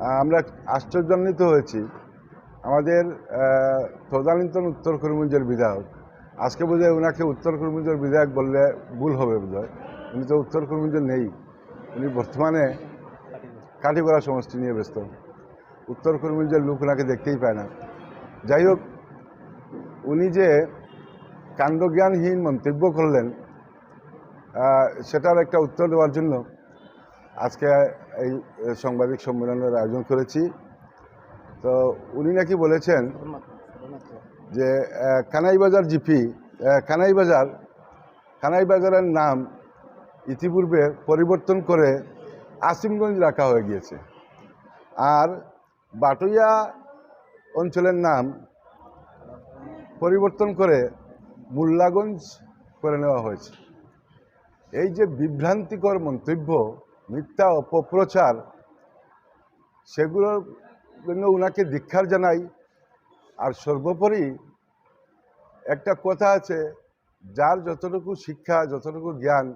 আমরা আশ্চর্যান্বিত হয়েছি। আমাদের তদানীন্তন উত্তর করিমগঞ্জের বিধায়ক। আজকে বোধহয় ওনাকে উত্তর করিমগঞ্জের বিধায়ক বললে ভুল হবে বোধহয়। উনি তো উত্তর করিমগঞ্জে নেই। উনি বর্তমানে কাঠিগড়া সমষ্টি নিয়ে ব্যস্ত। উত্তর করিমগঞ্জের লোক ওনাকে দেখতেই পায় না। যাই হোক, উনি যে কাণ্ডজ্ঞানহীন মন্তব্য করলেন সেটার একটা উত্তর দেওয়ার জন্য আজকে এই সাংবাদিক সম্মেলনের আয়োজন করেছি। তো উনি নাকি বলেছেন যে কানাইবাজার জিপি কানাইবাজার কানাইবাজারের নাম ইতিপূর্বে পরিবর্তন করে আসিমগঞ্জ রাখা হয়ে গিয়েছে। আর বাটুইয়া অঞ্চলের নাম পরিবর্তন করে মোল্লাগঞ্জ করে নেওয়া হয়েছে। এই যে বিভ্রান্তিকর মন্তব্য মিথ্যা অপপ্রচার, সেগুলোর জন্য ওনাকে দীক্ষার জানাই। আর সর্বোপরি একটা কথা আছে, যার যতটুকু শিক্ষা, যতটুকু জ্ঞান,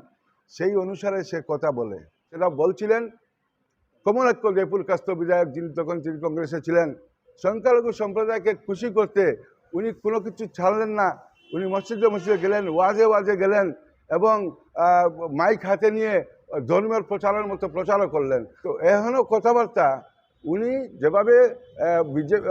সেই অনুসারে সে কথা বলে। সেটা বলছিলেন কমলাক্ষ জয়পুর কাস্ত বিধায়ক যিনি তখন তিনি কংগ্রেসে ছিলেন। সংখ্যালঘু সম্প্রদায়কে খুশি করতে উনি কোনো কিছু ছাড়লেন না। উনি মসজিদে মসজিদে গেলেন, ওয়াজে ওয়াজে গেলেন এবং মাইক হাতে নিয়ে ধর্মের প্রচারের মতো প্রচারও করলেন। তো এখনও কথাবার্তা, উনি যেভাবে বিজেপি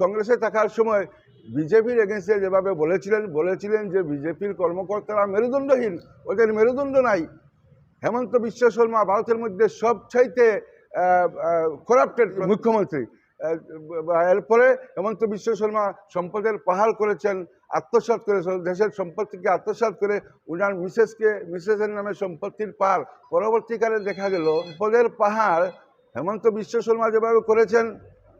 কংগ্রেসে থাকার সময় বিজেপির এগেনস্টে যেভাবে বলেছিলেন বলেছিলেন যে বিজেপির কর্মকর্তারা মেরুদণ্ডহীন, ওদের মেরুদণ্ড নাই। হেমন্ত বিশ্ব শর্মা ভারতের মধ্যে সবচাইতে করাপ্টেড মুখ্যমন্ত্রী। এরপরে হেমন্ত বিশ্ব শর্মা সম্পদের পাহাড় করেছেন, আত্মসাৎ করেছেন দেশের সম্পত্তিকে আত্মসাৎ করে উনার মিসেসকে, মিসেসের নামে সম্পত্তির পার পরবর্তীকালে দেখা গেল, সম্পদের পাহাড় হেমন্ত বিশ্ব শর্মা যেভাবে করেছেন,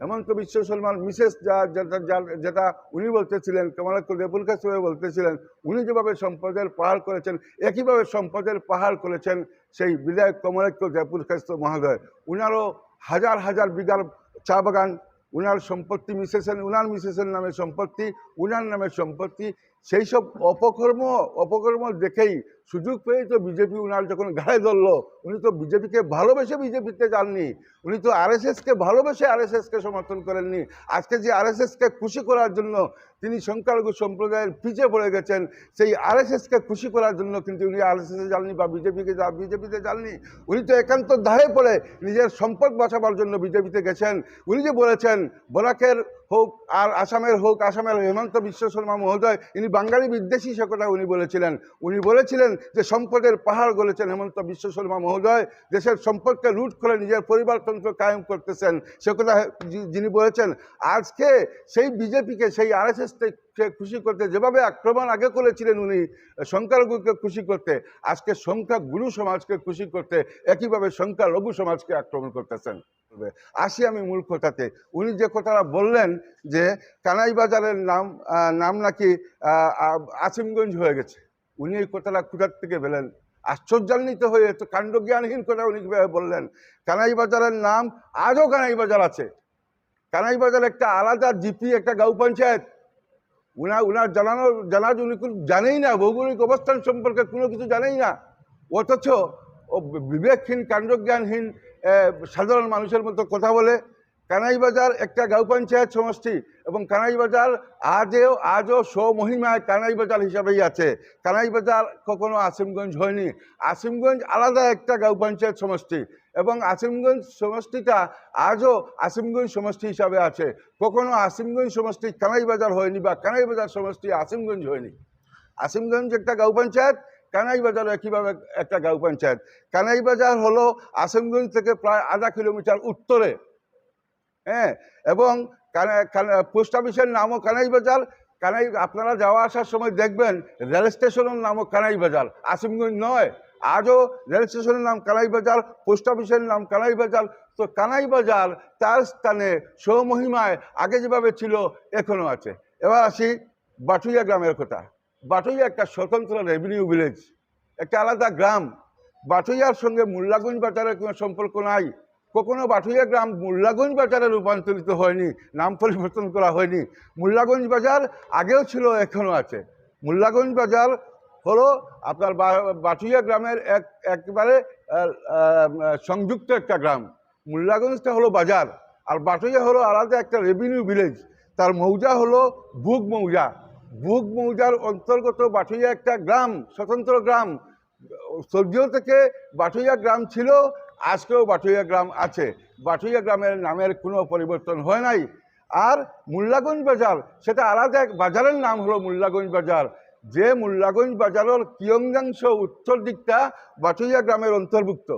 হেমন্ত বিশ্ব শর্মার মিসেস যা যেটা যেটা উনি বলতেছিলেন, কমলাক্ষ দেবুল কাছে বলতেছিলেন, উনি যেভাবে সম্পদের পাহাড় করেছেন, একইভাবে সম্পদের পাহাড় করেছেন সেই বিধায়ক কমলাক্ষ দেবুল কাস্ত মহোদয়। উনারও হাজার হাজার বিঘার চা বাগান, উনার সম্পত্তি মিশেছেন উনার মিসেসের নামে সম্পত্তি, উনার নামে সম্পত্তি, সেই সব অপকর্ম অপকর্ম দেখেই সুযোগ পেয়েই তো বিজেপি উনার যখন ঘাড়ে ধরলো, উনি তো বিজেপিকে ভালোবেসে বিজেপিতে যাননি, উনি তো আরএসএসকে ভালোবেসে আরএসএসকে সমর্থন করেননি। আজকে যে আরএসএসকে খুশি করার জন্য তিনি সংখ্যালঘু সম্প্রদায়ের পিছিয়ে পড়ে গেছেন, সেই আরএসএসকে খুশি করার জন্য কিন্তু উনি আরএসএসে যাননি বা বিজেপিকে যা, বিজেপিতে যাননি। উনি তো একান্ত ধারে পড়ে নিজের সম্পদ বাঁচাবার জন্য বিজেপিতে গেছেন। উনি যে বলেছেন, বরাকের হোক আর আসামের হোক, আসামের হেমন্ত বিশ্ব শর্মা মহোদয়, ইনি বাঙালি বিদ্বেষী সে কথা উনি বলেছিলেন। উনি বলেছিলেন যে সম্পদের পাহাড় গলেছেন হেমন্ত বিশ্ব শর্মা মহোদয়, দেশের সম্পদকে লুট করে নিজের পরিবারতন্ত্র কায়েম করতেছেন। সে কথা যিনি বলেছেন, আজকে সেই বিজেপিকে, সেই আর আরএসএসকে খুশি করতে, যেভাবে আক্রমণ আগে করেছিলেন উনি, সংখ্যালঘুকে খুশি করতে, আজকে সংখ্যা গুরু সমাজকে খুশি করতে, একইভাবে সংখ্যালঘু সমাজকে আক্রমণ করতেছেন। আসি আমি মূল কথাতে। উনি যে কথাটা বললেন যে কানাই বাজারের নাম নাম নাকি আসিমগঞ্জ হয়ে গেছে। উনি এই কথাটা কোথার থেকে পেলেন আশ্চর্যান্বিত হয়ে তো কাণ্ডজ্ঞানহীন কথা উনি বললেন? কানাই বাজারের নাম আজও কানাই বাজার আছে। কানাই বাজার একটা আলাদা জিপি, একটা গাঁও পঞ্চায়েত। উনার উনার জানানোর জানার উনি জানেই না, ভৌগোলিক অবস্থান সম্পর্কে কোনো কিছু জানেই না। অথচ ও বিবেকহীন, কাণ্ডজ্ঞানহীন সাধারণ মানুষের মতো কথা বলে। কানাইবাজার একটা গাঁও পঞ্চায়েত সমষ্টি এবং কানাইবাজার আজও আজও স্বমহিমায় কানাইবাজার হিসাবেই আছে। কানাইবাজার কখনো আসিমগঞ্জ হয়নি। আসিমগঞ্জ আলাদা একটা গাঁও পঞ্চায়েত সমষ্টি এবং আসিমগঞ্জ সমষ্টিটা আজও আসিমগঞ্জ সমষ্টি হিসাবে আছে। কখনো আসিমগঞ্জ সমষ্টি কানাইবাজার হয়নি বা কানাইবাজার সমষ্টি আসিমগঞ্জ হয়নি। আসিমগঞ্জ একটা গাঁও পঞ্চায়েত কানাইবাজারও একইভাবে একটা গাঁও পঞ্চায়েত। কানাইবাজার হলো আসিমগঞ্জ থেকে প্রায় আধা কিলোমিটার উত্তরে। হ্যাঁ এবং পোস্ট অফিসের নামও কানাই বাজার। কানাই, আপনারা যাওয়া আসার সময় দেখবেন, রেল স্টেশনের নামও কানাই বাজার। আসিমগঞ্জ নয়, আজও রেল স্টেশনের নাম কানাই বাজার, পোস্ট অফিসের নাম কানাই বাজার। তো কানাই বাজার তার স্থানে স্বমহিমায় আগে যেভাবে ছিল, এখনও আছে। এবার আসি বাটুইয়া গ্রামের কথা। বাটুইয়া একটা স্বতন্ত্র রেভিনিউ ভিলেজ একটা আলাদা গ্রাম। বাটুইয়ার সঙ্গে মোল্লাগঞ্জ বাজারের কোনো সম্পর্ক নাই। কখনো বাটুইয়া গ্রাম মোল্লাগঞ্জ বাজারে রূপান্তরিত হয়নি, নাম পরিবর্তন করা হয়নি। মোল্লাগঞ্জ বাজার আগেও ছিল এখনও আছে। মোল্লাগঞ্জ বাজার হলো আপনার বাটুইয়া গ্রামের এক, একেবারে সংযুক্ত একটা গ্রাম। মোল্লাগঞ্জটা হলো বাজার, আর বাটুইয়া হলো আলাদা একটা রেভিনিউ ভিলেজ তার মৌজা হলো বুক মৌজা। বুক মৌজার অন্তর্গত বাটুইয়া একটা গ্রাম, স্বতন্ত্র গ্রাম। স্বর্গীয় থেকে বাটুইয়া গ্রাম ছিল আজকেও বাটুইয়া গ্রাম আছে। বাটুইয়া গ্রামের নামের কোনো পরিবর্তন হয় নাই। আর মুল্লাগঞ্জ বাজার, সেটা আলাদা এক বাজারের নাম হলো মুল্লাগঞ্জ বাজার। যে মুল্লাগঞ্জ বাজারের কিয়ংজাংশ উত্তর দিকটা বাটুইয়া গ্রামের অন্তর্ভুক্ত।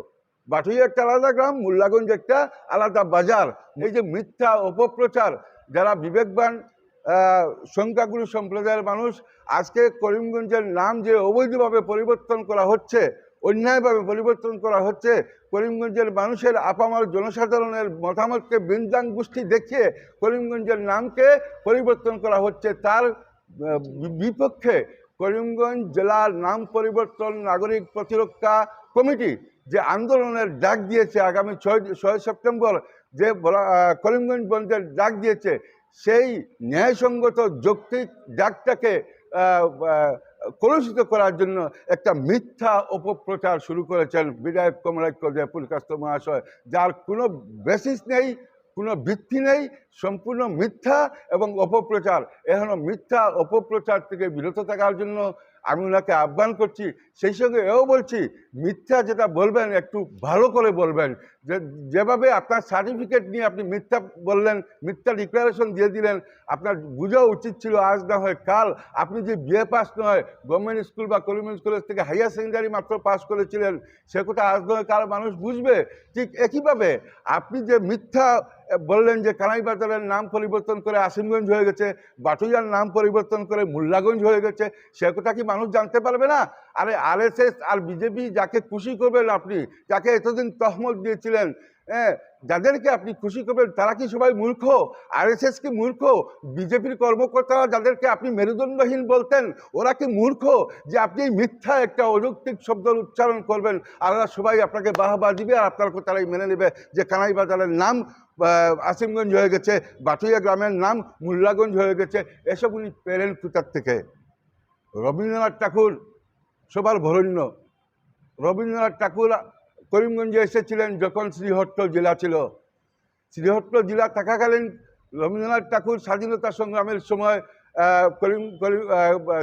বাটুইয়া একটা আলাদা গ্রাম, মুল্লাগঞ্জ একটা আলাদা বাজার। এই যে মিথ্যা অপপ্রচার, যারা বিবেকবান সংখ্যাগুরু সম্প্রদায়ের মানুষ, আজকে করিমগঞ্জের নাম যে অবৈধভাবে পরিবর্তন করা হচ্ছে অন্যায়ভাবে পরিবর্তন করা হচ্ছে। করিমগঞ্জের মানুষের আপামার জনসাধারণের মতামতকে বিন্দাং গোষ্ঠী দেখিয়ে করিমগঞ্জের নামকে পরিবর্তন করা হচ্ছে। তার বিপক্ষে করিমগঞ্জ জেলার নাম পরিবর্তন নাগরিক প্রতিরক্ষা কমিটি যে আন্দোলনের ডাক দিয়েছে আগামী ছয় ছয় সেপ্টেম্বর, যে করিমগঞ্জ বন্ধের ডাক দিয়েছে, সেই ন্যায়সঙ্গত যৌক্তিক ডাকটাকে কলুষিত করার জন্য একটা মিথ্যা অপপ্রচার শুরু করেছেন বিধায়ক কমলাক্য জয়পুরকাস্ত মহাশয়, যার কোনো বেসিস নেই, কোনো ভিত্তি নেই সম্পূর্ণ মিথ্যা এবং অপপ্রচার। এখনও মিথ্যা, অপপ্রচার থেকে বিরত থাকার জন্য আমি ওনাকে আহ্বান করছি। সেই সঙ্গে এও বলছি, মিথ্যা যেটা বলবেন, একটু ভালো করে বলবেন। যে, যেভাবে আপনার সার্টিফিকেট নিয়ে আপনি মিথ্যা বললেন, মিথ্যা ডিক্লারেশন দিয়ে দিলেন, আপনার বোঝা উচিত ছিল আজ না হয় কাল। আপনি যে বিএ পাস নয় গভর্নমেন্ট স্কুল বা কলিগঞ্জ কলেজ থেকে হাইয়ার সেকেন্ডারি মাত্র পাস করেছিলেন, সে কথা আজ নয় কাল মানুষ বুঝবে। ঠিক একইভাবে আপনি যে মিথ্যা বললেন যে কানাই বাজারের নাম পরিবর্তন করে আসিমগঞ্জ হয়ে গেছে, বাটুইয়ার নাম পরিবর্তন করে মোল্লাগঞ্জ হয়ে গেছে, সে কথা কি মানুষ জানতে পারবে না? আরে আরএসএস আর বিজেপি যাকে খুশি করবেন আপনি, যাকে এতদিন তহমত দিয়েছিলেন হ্যাঁ যাদেরকে আপনি খুশি করবেন, তারা কি সবাই মূর্খ? আরএসএস কি মূর্খ? বিজেপির কর্মকর্তারা যাদেরকে আপনি মেরুদণ্ডহীন বলতেন, ওরা কি মূর্খ যে আপনি মিথ্যা একটা অযৌক্তিক শব্দ উচ্চারণ করবেন? আর সবাই আপনাকে বাহবা দিবে আর আপনার তারাই মেনে নেবে যে কানাই বাজারের নাম আসিমগঞ্জ হয়ে গেছে, বাটুইয়া গ্রামের নাম মুল্লাগঞ্জ হয়ে গেছে, এসব উনি পেরেন কোথার থেকে? রবীন্দ্রনাথ ঠাকুর সবার ভরণ্য। রবীন্দ্রনাথ ঠাকুর করিমগঞ্জে এসেছিলেন যখন শ্রীহট্ট জেলা ছিল। শ্রীহট্ট জেলা থাকাকালীন রবীন্দ্রনাথ ঠাকুর স্বাধীনতা সংগ্রামের সময় করিম করিম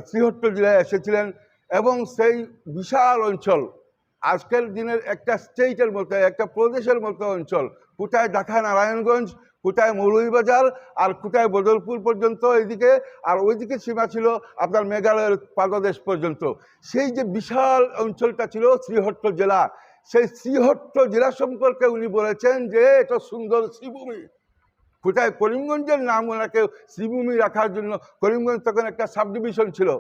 শ্রীহট্ট জেলায় এসেছিলেন এবং সেই বিশাল অঞ্চল আজকের দিনের একটা স্টেটের মতো, একটা প্রদেশের মতো অঞ্চল। কোথায় ঢাকা নারায়ণগঞ্জ, কোথায় মৌলভীবাজার আর কোথায় বদলপুর পর্যন্ত এইদিকে আর ওইদিকে সীমা ছিল আপনার মেঘালয়ের পাদদেশ পর্যন্ত। সেই যে বিশাল অঞ্চলটা ছিল শ্রীহট্ট জেলা, সেই শ্রীহট্ট জেলা সম্পর্কে উনি বলেছেন যে এটা সুন্দর শ্রীভূমি। কোথায় করিমগঞ্জের নাম ওনাকে শ্রীভূমি রাখার জন্য, করিমগঞ্জ তখন একটা সাব ডিভিশন ছিল।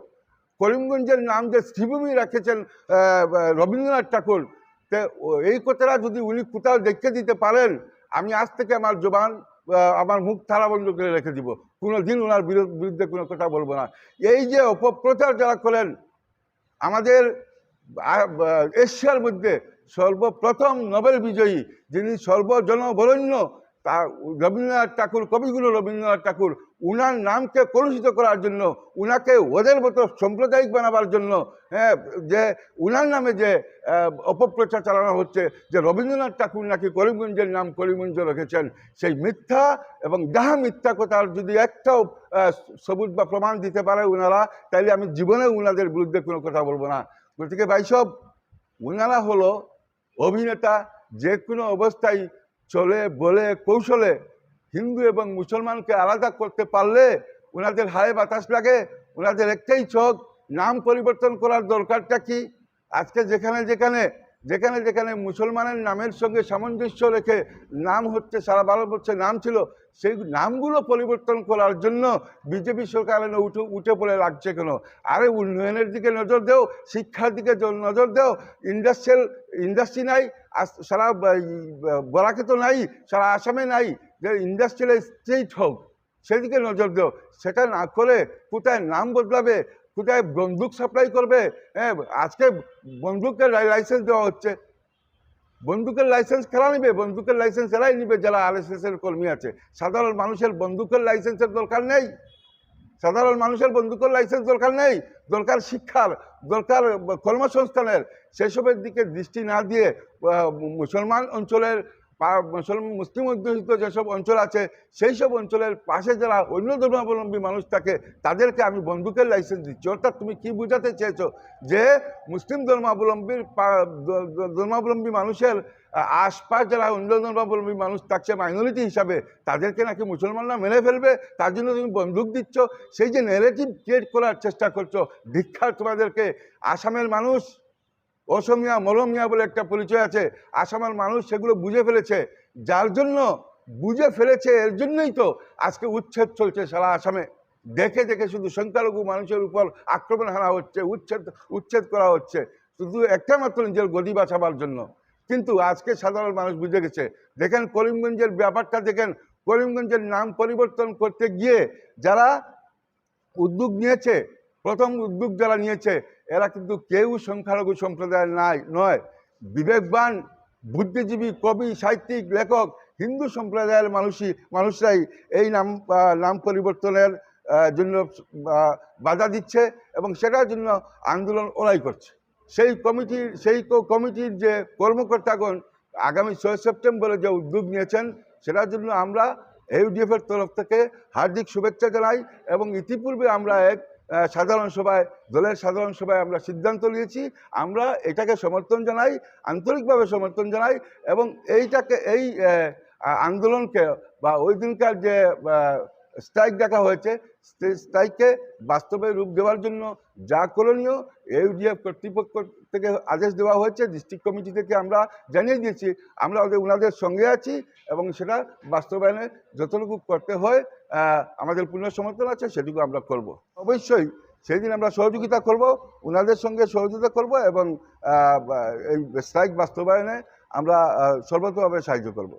করিমগঞ্জের নাম যে শ্রীভূমি রেখেছেন রবীন্দ্রনাথ ঠাকুর। তে এই কথাটা যদি উনি কোথাও দেখে দিতে পারেন, আমি আজ থেকে আমার জবান আমার মুখ তালাবন্ধ করে রেখে দিব। কোনো দিন ওনার বিরুদ্ধ- কোনো কথা বলব না। এই যে অপপ্রচার যারা করেন, আমাদের এশিয়ার মধ্যে সর্বপ্রথম নোবেল বিজয়ী যিনি সর্বজনবরণ্য, তা, রবীন্দ্রনাথ ঠাকুর, কবিগুরু রবীন্দ্রনাথ ঠাকুর উনার নামকে কলুষিত করার জন্য, উনাকে ওদের মতো সাম্প্রদায়িক বানাবার জন্য হ্যাঁ যে উনার নামে যে অপপ্রচার চালানো হচ্ছে, যে রবীন্দ্রনাথ ঠাকুর নাকি করিমগঞ্জের নাম করিমগঞ্জ রেখেছেন, সেই মিথ্যা এবং যাহা মিথ্যা কথার যদি একটাও সবুজ বা প্রমাণ দিতে পারে উনারা, তাইলে আমি জীবনে উনাদের বিরুদ্ধে কোনো কথা বলব না। গতিকে ভাইসব, উনারা হলো অভিনেতা, যে কোনো অবস্থায় চলে, বলে, কৌশলে হিন্দু এবং মুসলমানকে আলাদা করতে পারলে ওনাদের হাড়ে বাতাস লাগে, ওনাদের একটাই চোখ, নাম পরিবর্তন করার দরকারটা কি? আজকে যেখানে যেখানে যেখানে যেখানে মুসলমানের নামের সঙ্গে সামঞ্জস্য রেখে নাম হচ্ছে, সারা ভারতবর্ষে নাম ছিল, সেই নামগুলো পরিবর্তন করার জন্য বিজেপি সরকার উঠে উঠে পড়ে লাগছে কেন? আরে উন্নয়নের দিকে নজর দেও, শিক্ষার দিকে নজর দেও ইন্ডাস্ট্রিয়াল ইন্ডাস্ট্রি নাই সারা বরাকে তো নাই, সারা আসামে নাই যে ইন্ডাস্ট্রিয়াল স্টেট হোক, সেদিকে নজর দেও। সেটা না করে কোথায় নাম বদলাবে, কোথায় বন্দুক সাপ্লাই করবে হ্যাঁ আজকে বন্দুকের লাইসেন্স দেওয়া হচ্ছে। বন্দুকের লাইসেন্স খেলা নিবে? বন্দুকের লাইসেন্স এরাই নিবে যারা এর কর্মী আছে। সাধারণ মানুষের বন্দুকের লাইসেন্সের দরকার নেই। সাধারণ মানুষের বন্দুকের লাইসেন্স দরকার নেই। দরকার শিক্ষার, দরকার কর্মসংস্থানের। সেসবের দিকে দৃষ্টি না দিয়ে মুসলমান অঞ্চলের মুসলমান, মুসলিম অধ্যুষিত যেসব অঞ্চল আছে, সেই সব অঞ্চলের পাশে যারা অন্য ধর্মাবলম্বী মানুষ থাকে, তাদেরকে আমি বন্দুকের লাইসেন্স দিচ্ছি। অর্থাৎ তুমি কি বোঝাতে চেয়েছো যে মুসলিম ধর্মাবলম্বীর ধর্মাবলম্বী মানুষের আশপাশ যারা অন্য ধর্মাবলম্বী মানুষ থাকছে মাইনরিটি হিসাবে, তাদেরকে নাকি মুসলমানরা মেরে ফেলবে? তার জন্য তুমি বন্দুক দিচ্ছ। সেই যে নেগেটিভ ক্রিয়েট করার চেষ্টা করছ দীক্ষা তোমাদেরকে আসামের মানুষ অসমিয়া মরমিয়া বলে একটা পরিচয় আছে। আসামের মানুষ সেগুলো বুঝে ফেলেছে। যার জন্য বুঝে ফেলেছে, এর জন্যই তো আজকে উচ্ছেদ চলছে সারা আসামে। দেখে দেখে শুধু সংখ্যালঘু মানুষের উপর আক্রমণ হানা হচ্ছে, উচ্ছেদ উচ্ছেদ করা হচ্ছে। শুধু একটা মাত্র নিজের গদি বাঁচাবার জন্য। কিন্তু আজকে সাধারণ মানুষ বুঝে গেছে। দেখেন করিমগঞ্জের ব্যাপারটা, দেখেন করিমগঞ্জের নাম পরিবর্তন করতে গিয়ে যারা উদ্যোগ নিয়েছে প্রথম উদ্যোগ যারা নিয়েছে, এরা কিন্তু কেউ সংখ্যালঘু সম্প্রদায়ের নাই, নয়। বিবেকবান, বুদ্ধিজীবী, কবি, সাহিত্যিক, লেখক, হিন্দু সম্প্রদায়ের মানুষই, মানুষরাই এই নাম নাম পরিবর্তনের জন্য বাধা দিচ্ছে এবং সেটার জন্য আন্দোলন ওরাই করছে। সেই কমিটির সেই কমিটির যে কর্মকর্তাগণ আগামী ছয় সেপ্টেম্বরে যে উদ্যোগ নিয়েছেন, সেটার জন্য আমরা ইউডিএফের তরফ থেকে হার্দিক শুভেচ্ছা জানাই এবং ইতিপূর্বে আমরা এক সাধারণ সভায়, দলের সাধারণ সভায় আমরা সিদ্ধান্ত নিয়েছি। আমরা এটাকে সমর্থন জানাই, আন্তরিকভাবে সমর্থন জানাই এবং এইটাকে, এই আন্দোলনকে বা ওই দিনকার যে স্ট্রাইক দেখা হয়েছে স্ট্রাইককে বাস্তবে রূপ দেওয়ার জন্য যা করণীয় ইউডিএফ কর্তৃপক্ষ থেকে আদেশ দেওয়া হয়েছে ডিস্ট্রিক্ট কমিটি থেকে আমরা জানিয়ে দিয়েছি। আমরা ওদের ওনাদের সঙ্গে আছি এবং সেটা বাস্তবায়নে যতটুকু করতে হয় আমাদের পূর্ণ সমর্থন আছে, সেটুকু আমরা করব। অবশ্যই সেই দিন আমরা সহযোগিতা করব ওনাদের সঙ্গে সহযোগিতা করব এবং এই স্ট্রাইক বাস্তবায়নে আমরা সর্বতভাবে সাহায্য করব।